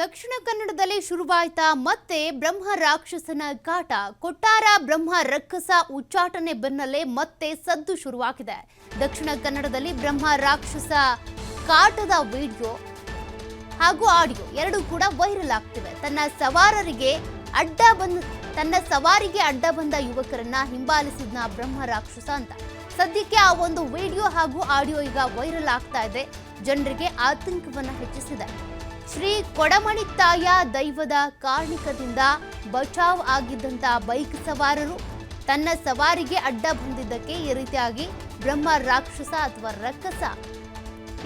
ದಕ್ಷಿಣ ಕನ್ನಡದಲ್ಲಿ ಶುರುವಾಯ್ತಾ ಮತ್ತೆ ಬ್ರಹ್ಮ ರಾಕ್ಷಸನ ಕಾಟ. ಕೊಟ್ಟಾರ ಬ್ರಹ್ಮ ರಕ್ಕಸ ಉಚ್ಚಾಟನೆ ಬೆನ್ನಲ್ಲೇ ಮತ್ತೆ ಸದ್ದು ಶುರುವಾಗಿದೆ. ದಕ್ಷಿಣ ಕನ್ನಡದಲ್ಲಿ ಬ್ರಹ್ಮ ರಾಕ್ಷಸ ಕಾಟದ ವಿಡಿಯೋ ಹಾಗೂ ಆಡಿಯೋ ಎರಡೂ ಕೂಡ ವೈರಲ್ ಆಗ್ತಿವೆ. ತನ್ನ ಸವಾರರಿಗೆ ಅಡ್ಡ ಬಂದ, ತನ್ನ ಸವಾರಿಗೆ ಅಡ್ಡ ಬಂದ ಯುವಕರನ್ನ ಹಿಂಬಾಲಿಸಿದ್ನ ಬ್ರಹ್ಮ ರಾಕ್ಷಸ ಅಂತ. ಸದ್ಯಕ್ಕೆ ಆ ಒಂದು ವಿಡಿಯೋ ಹಾಗೂ ಆಡಿಯೋ ಈಗ ವೈರಲ್ ಆಗ್ತಾ ಇದೆ. ಜನರಿಗೆ ಆತಂಕವನ್ನ ಹೆಚ್ಚಿಸಿದೆ. ಶ್ರೀ ಕೊಡಮಣಿ ತಾಯ ದೈವದ ಕಾರಣಿಕದಿಂದ ಬಚಾವ್ ಆಗಿದ್ದಂಥ ಬೈಕ್ ಸವಾರರು ತನ್ನ ಸವಾರಿಗೆ ಅಡ್ಡ ಬಂದಿದ್ದಕ್ಕೆ ಈ ರೀತಿಯಾಗಿ ಬ್ರಹ್ಮ, ರಾಕ್ಷಸ ಅಥವಾ ರಕ್ಕಸ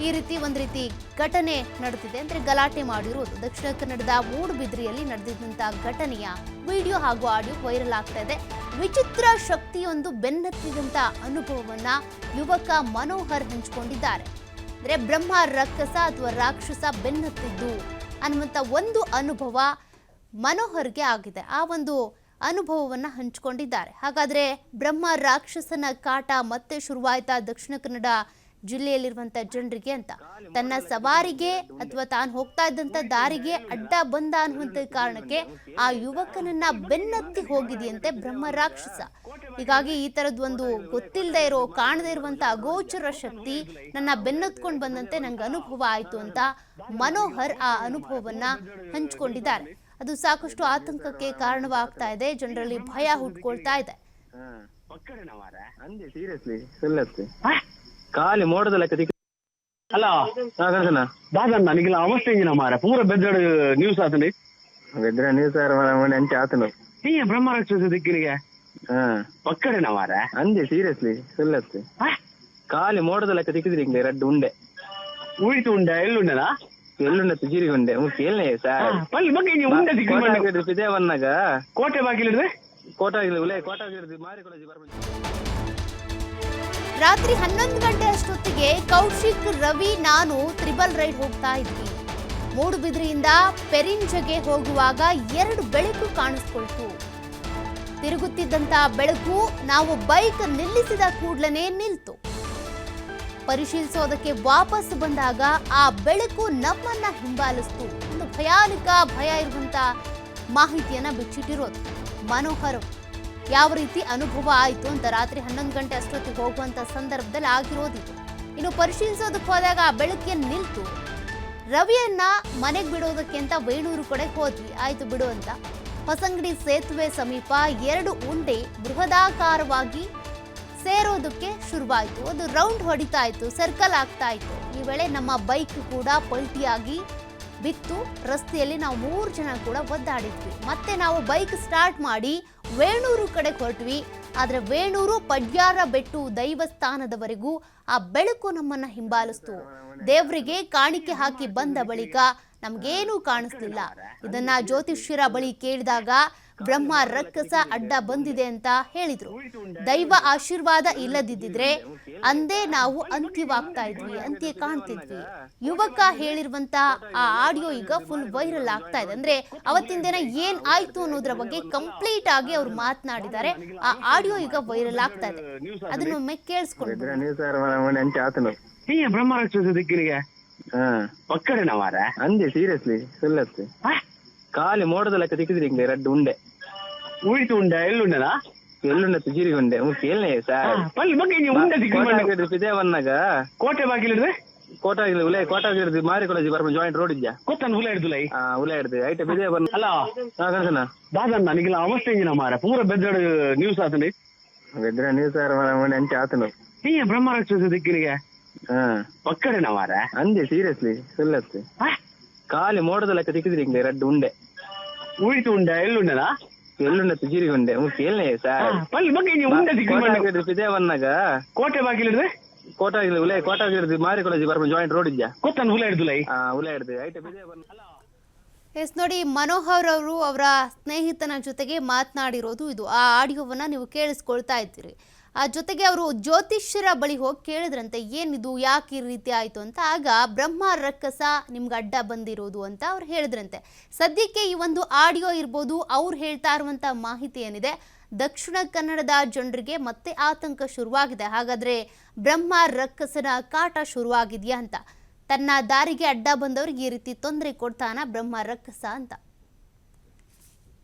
ಈ ರೀತಿ ಒಂದು ರೀತಿ ಘಟನೆ ನಡೆದಿದೆ ಅಂದ್ರೆ ಗಲಾಟೆ ಮಾಡಿರುವುದು ದಕ್ಷಿಣ ಕನ್ನಡದ ಮೂಡುಬಿದ್ರಿಯಲ್ಲಿ ನಡೆದಿದ್ದಂಥ ಘಟನೆಯ ವಿಡಿಯೋ ಹಾಗೂ ಆಡಿಯೋ ವೈರಲ್ ಆಗ್ತಾ ಇದೆ. ವಿಚಿತ್ರ ಶಕ್ತಿಯೊಂದು ಬೆನ್ನತ್ತಿದಂತ ಅನುಭವವನ್ನ ಯುವಕ ಮನೋಹರ್ ಹಂಚಿಕೊಂಡಿದ್ದಾರೆ. ಅಂದ್ರೆ ಬ್ರಹ್ಮ, ರಕ್ಷಸ ಅಥವಾ ರಾಕ್ಷಸ ಬೆನ್ನತ್ತಿದ್ದು ಅನ್ನುವಂಥ ಒಂದು ಅನುಭವ ಮನೋಹರ್ಗೆ ಆಗಿದೆ. ಆ ಒಂದು ಅನುಭವವನ್ನ ಹಂಚಿಕೊಂಡಿದ್ದಾರೆ. ಹಾಗಾದ್ರೆ ಬ್ರಹ್ಮ, ರಾಕ್ಷಸನ ಕಾಟ ಮತ್ತೆ ಶುರುವಾಯಿತಾ ದಕ್ಷಿಣ ಕನ್ನಡ ಜಿಲ್ಲೆಯಲ್ಲಿರುವಂತ ಜನರಿಗೆ ಅಂತ. ತನ್ನ ಸವಾರಿಗೆ ಅಥವಾ ತಾನು ಹೋಗ್ತಾ ಇದ್ದಂತ ದಾರಿಗೆ ಅಡ್ಡ ಬಂದ ಅನ್ನುವಂತ ಕಾರಣಕ್ಕೆ ಆ ಯುವಕನನ್ನ ಬೆನ್ನತ್ತಿ ಹೋಗಿದೆಯಂತೆ ಬ್ರಹ್ಮ ರಾಕ್ಷಸ. ಹೀಗಾಗಿ ಈ ತರದ್ ಒಂದು ಗೊತ್ತಿಲ್ಲದೆ ಇರೋ ಕಾಣದೇ ಇರುವಂತ ಅಗೋಚರ ಶಕ್ತಿ ನನ್ನ ಬೆನ್ನತ್ಕೊಂಡು ಬಂದಂತೆ ನಂಗೆ ಅನುಭವ ಆಯ್ತು ಅಂತ ಮನೋಹರ್ ಆ ಅನುಭವವನ್ನ ಹಂಚಿಕೊಂಡಿದ್ದಾರೆ. ಅದು ಸಾಕಷ್ಟು ಆತಂಕಕ್ಕೆ ಕಾರಣವಾಗ್ತಾ ಇದೆ ಜನರಲ್ಲಿ ಭಯ ಹುಟ್ಕೊಳ್ತಾ ಇದೆ. ಖಾಲಿ ಮೋಡದಲ್ಲ ಕದಿ ಅಲ್ಲ ಹಾ ಕನಕನ ಬಾದಣ್ಣ ಅವಸ್ಥೆ ಇಂಜಿನ ಮಾರ. ಪೂರ ಬೆದ್ದಡು ನ್ಯೂಸ್ ಆತಂಡಿ. ಬೆದ್ರ ನ್ಯೂಸ್ ಸರ್ ಮನೆ ಅಂಚೆ ಆತನು ನೀ ಬ್ರಹ್ಮ ರಾಕ್ಷಸ ದಿಕ್ಕಿನಿಗೆ? ಹಾ. ಪಕ್ಕಡೆನ ಮಾರ? ಅಂದೆ ಸೀರಿಯಸ್ಲಿ ಸುಲ್ಲತ್ತೆ ಖಾಲಿ ಮೋಡದಲ್ಲ ಕದಿಕ್ಕಿದ್ರಿ ಹಿಂಗೆ ರಡ್ಡು ಉಂಡೆ. ಉಳಿತು ಉಂಡ ಎಲ್ಲುಂಡೆನಾ ಎಲ್ಲುಂಡ ತುಜಿರಿ ಉಂಡೆ. ಕೇಳನೆ ಸರ್ ಪಲ್ಲಿ ಬಗ್ಗೆ ನೀವು ಉಂಡೆ ಸಿಕ್ಕಿ ಬಿಜಯವನ್ನಾಗ ಕೋಟೆ ಬಾಗಿಲಿಡ್ದೆ ಕೋಟಾಗಿಲ್ಲ ಕೋಟಾಗಿರ್ದು ಮಾರಿ ಕೊಡಜಿ ಬರ್ಬೇಕು. ರಾತ್ರಿ ಹನ್ನೊಂದು ಗಂಟೆ ಅಷ್ಟೊತ್ತಿಗೆ ಕೌಶಿಕ್, ರವಿ, ನಾನು ತ್ರಿಬಲ್ ರೈಡ್ ಹೋಗ್ತಾ ಇದ್ವಿ. ಮೂಡುಬಿದ್ರಿಯಿಂದ ಪೆರಿಂಜಗೆ ಹೋಗುವಾಗ ಎರಡು ಬೆಳಕು ಕಾಣಿಸ್ಕೊಳ್ತು. ತಿರುಗುತ್ತಿದ್ದಂತ ಬೆಳಕು ನಾವು ಬೈಕ್ ನಿಲ್ಲಿಸಿದ ಕೂಡ್ಲೇ ನಿಲ್ತು. ಪರಿಶೀಲಿಸೋದಕ್ಕೆ ವಾಪಸ್ ಬಂದಾಗ ಆ ಬೆಳಕು ನಮ್ಮನ್ನ ಹಿಂಬಾಲಿಸ್ತು. ಒಂದು ಭಯಾನಕ ಭಯ ಇರುವಂತ ಮಾಹಿತಿಯನ್ನ ಬಿಚ್ಚಿಟ್ಟಿರೋದು ಮನೋಹರ್. ಯಾವ ರೀತಿ ಅನುಭವ ಆಯಿತು ಅಂತ ರಾತ್ರಿ ಹನ್ನೊಂದು ಗಂಟೆ ಅಷ್ಟೊತ್ತಿಗೆ ಹೋಗುವಂತ ಸಂದರ್ಭದಲ್ಲಿ ಆಗಿರೋದಿತ್ತು. ಇನ್ನು ಪರಿಶೀಲಿಸೋದಕ್ಕೆ ಹೋದಾಗ ಆ ಬೆಳಕಿಗೆ ನಿಲ್ತು. ರವಿಯನ್ನ ಮನೆಗೆ ಬಿಡೋದಕ್ಕೆ ಅಂತ ವೇಣೂರು ಕಡೆ ಹೋದ್ವಿ. ಆಯ್ತು ಬಿಡು ಅಂತ. ಹೊಸಂಗಡಿ ಸೇತುವೆ ಸಮೀಪ ಎರಡು ಉಂಡೆ ಬೃಹದಾಕಾರವಾಗಿ ಸೇರೋದಕ್ಕೆ ಶುರುವಾಯಿತು. ಅದು ರೌಂಡ್ ಹೊಡಿತಾ ಇತ್ತು, ಸರ್ಕಲ್ ಆಗ್ತಾ ಇತ್ತು. ಈ ವೇಳೆ ನಮ್ಮ ಬೈಕ್ ಕೂಡ ಪಲ್ಟಿಯಾಗಿ ಬಿತ್ತು ರಸ್ತೆಯಲ್ಲಿ ನಾವು ಮೂರು ಜನ ಕೂಡ ಒದ್ದಾಡಿದ್ವಿ. ಮತ್ತೆ ನಾವು ಬೈಕ್ ಸ್ಟಾರ್ಟ್ ಮಾಡಿ ವೇಣೂರು ಕಡೆ ಹೊರಟ್ವಿ. ಆದ್ರೆ ವೇಣೂರು, ಪಡ್ಯಾರ, ಬೆಟ್ಟು ದೈವಸ್ಥಾನದವರೆಗೂ ಆ ಬೆಳಕು ನಮ್ಮನ್ನ ಹಿಂಬಾಲಿಸ್ತು. ದೇವರಿಗೆ ಕಾಣಿಕೆ ಹಾಕಿ ಬಂದ ಬಳಿಕ ನಮಗೇನೂ ಕಾಣಿಸ್ತಿಲ್ಲ ಇದನ್ನ ಜ್ಯೋತಿಷ್ಯರ ಬಳಿ ಕೇಳಿದಾಗ ಬ್ರಹ್ಮ ರಕ್ಕಸ ಅಡ್ಡ ಬಂದಿದೆ ಅಂತ ಹೇಳಿದ್ರು. ದೈವ ಆಶೀರ್ವಾದ ಇಲ್ಲದಿದ್ದಿದ್ರೆ ಅಂದೇ ನಾವು ಅಂತ್ಯವಾಗ್ತಾ ಇದ್ವಿ ಅಂತ್ಯ ಕಾಣ್ತಿದ್ವಿ. ಯುವಕ ಹೇಳಿರುವಂತ ಆ ಆಡಿಯೋ ಈಗ ಫುಲ್ ವೈರಲ್ ಆಗ್ತಾ ಇದೆ. ಅಂದ್ರೆ ಅವತ್ತಿನ ದಿನ ಏನ್ ಆಯ್ತು ಅನ್ನೋದ್ರ ಬಗ್ಗೆ ಕಂಪ್ಲೀಟ್ ಆಗಿ ಅವ್ರು ಮಾತನಾಡಿದ್ದಾರೆ. ಆ ಆಡಿಯೋ ಈಗ ವೈರಲ್ ಆಗ್ತಾ ಇದೆ. ಅದನ್ನೊಮ್ಮೆ ಕೇಳಿಸ್ಕೊಂಡು ಬ್ರಹ್ಮ ರಕ್ಷಸ ದಿಕ್ಕಿನಿಗೆ? ಪಕ್ಕಡೆ ನಾವಾರ ಅಂದೆ ಸೀರಿಯಸ್ಲಿ ಸುಲ್ಲತ್ತೆ ಖಾಲಿ ಮೋಡದ ಲೆಕ್ಕ ಸಿಕ್ಕಿದ್ರಿ ಹಿಂಗೆ ರೆಡ್ ಉಂಡೆ. ಉಳಿತು ಉಂಡೆ ಎಳ್ಳುಂಡೆನಾ ಎಳ್ಳುಂಡೆ ತುಜಿರಿ ಉಂಡೆ. ಹ್ಞೂ ಕೇಳನೆ ಸರ್ ಬಗ್ಗೆ ಉಂಡೆ ವಿಜಯವನ್ನಾಗ ಕೋಟೆ ಬಾಗಿಲಿದ್ರೆ ಕೋಟಾಗಿಲ್ಲ ಉಲೈ ಕೋಟಾಗಿರ್ದು ಮಾರಿ ಕಾಲೇಜ್ ಬರ್ಮ ಜಾಯಿಂಟ್ ರೋಡ್ ಇದ್ಯಾ? ಕೊತ್ತನ್ ಉಲೈ ಹಿಡ್ದು ಲೈ ಆ ಉಲೈ ಹಿಡ್ದು. ಐಟ ಬಿಜಯ ಬರ್ನ ಅಲ್ಲ ಹಾ ಕನಸನ ಬಾದನ್ ನನಗಿಲ್ಲ ಅವಸ್ಥೆ ಇಂಜಿನ ಮಾರ. ಪೂರ ಬೆದ್ದಡ ನ್ಯೂಸ್ ಆತನಿ ಬೆದ್ರೆ ನ್ಯೂಸ್ ಆರ ಮನೆ ಅಂಚೆ ಆತನ. ನೀ ಬ್ರಹ್ಮ ರಾಕ್ಷಸ ದಿಕ್ಕಿನಿಗೆ? ಹಾ. ಪಕ್ಕಡೆನ ಮಾರ? ಅಂದೆ ಸೀರಿಯಸ್ಲಿ ಸುಲ್ಲತ್ತೆ ಖಾಲಿ ಮೋಡದ ಲೆಕ್ಕ ಸಿಕ್ಕಿದ್ರಿ ಹಿಂಗೆ ರೆಡ್ ಉಂಡೆ. ಉಳಿತು ಉಂಡ ಎಳ್ಳುಂಡೆನಾ? ಎಳ್ಳುಂಡತ್ತು ಜೀರಿಗುಂಡೆ ಮುಖ್ಯ ಎಲ್ಲೇ ಅಲ್ಲಿ ಬಗ್ಗೆ ಉಂಡೆ ಸಿಗ್ಲಿ ಮಾಡ್ಬೇಕು ವಿಜಯವನ್ನಾಗ ಕೋಟೆ ಬಾಗಿಲಿಡ್ದೆ ಕೋಟೆ ಉಲೈ ಕೋಟೆ ಆಗಿರ್ದು ಮಾರಿ ಕಾಲೇಜ್ ಬರ್ಬೋದು ಜಾಯಿಂಟ್ ರೋಡ್ ಇದೆಯಾ? ಗೊತ್ತಾನ ಉಲೈ ಹಿಡ್ದುಲೈ ಉಲೈ ಹಿಡ್ದು. ಐತೆ ವಿಜಯವನ್ನ ಎಸ್ ನೋಡಿ ಮನೋಹರ್ ಅವರು ಅವರ ಸ್ನೇಹಿತನ ಜೊತೆಗೆ ಮಾತನಾಡಿರೋದು ಇದು. ಆ ಆಡಿಯೋವನ್ನು ನೀವು ಕೇಳಿಸ್ಕೊಳ್ತಾ ಇದ್ದೀರಿ. ಆ ಜೊತೆಗೆ ಅವರು ಜ್ಯೋತಿಷ್ಯರ ಬಳಿ ಹೋಗಿ ಕೇಳಿದ್ರಂತೆ ಏನಿದು ಯಾಕೆ ಈ ರೀತಿ ಆಯಿತು? ಅಂತ. ಆಗ ಬ್ರಹ್ಮ ರಕ್ಕಸ ನಿಮ್ಗೆ ಅಡ್ಡ ಬಂದಿರೋದು ಅಂತ ಅವ್ರು ಹೇಳಿದ್ರಂತೆ. ಸದ್ಯಕ್ಕೆ ಈ ಒಂದು ಆಡಿಯೋ ಇರ್ಬೋದು, ಅವ್ರು ಹೇಳ್ತಾ ಇರುವಂಥ ಮಾಹಿತಿ ಏನಿದೆ, ದಕ್ಷಿಣ ಕನ್ನಡದ ಜನರಿಗೆ ಮತ್ತೆ ಆತಂಕ ಶುರುವಾಗಿದೆ. ಹಾಗಾದರೆ ಬ್ರಹ್ಮ ರಕ್ಕಸನ ಕಾಟ ಶುರುವಾಗಿದೆಯಾ ಅಂತ. ತನ್ನ ದಾರಿಗೆ ಅಡ್ಡ ಬಂದವರಿಗೆ ಈ ರೀತಿ ತೊಂದರೆ ಕೊಡ್ತಾನ ಬ್ರಹ್ಮ ರಕ್ಕಸ ಅಂತ.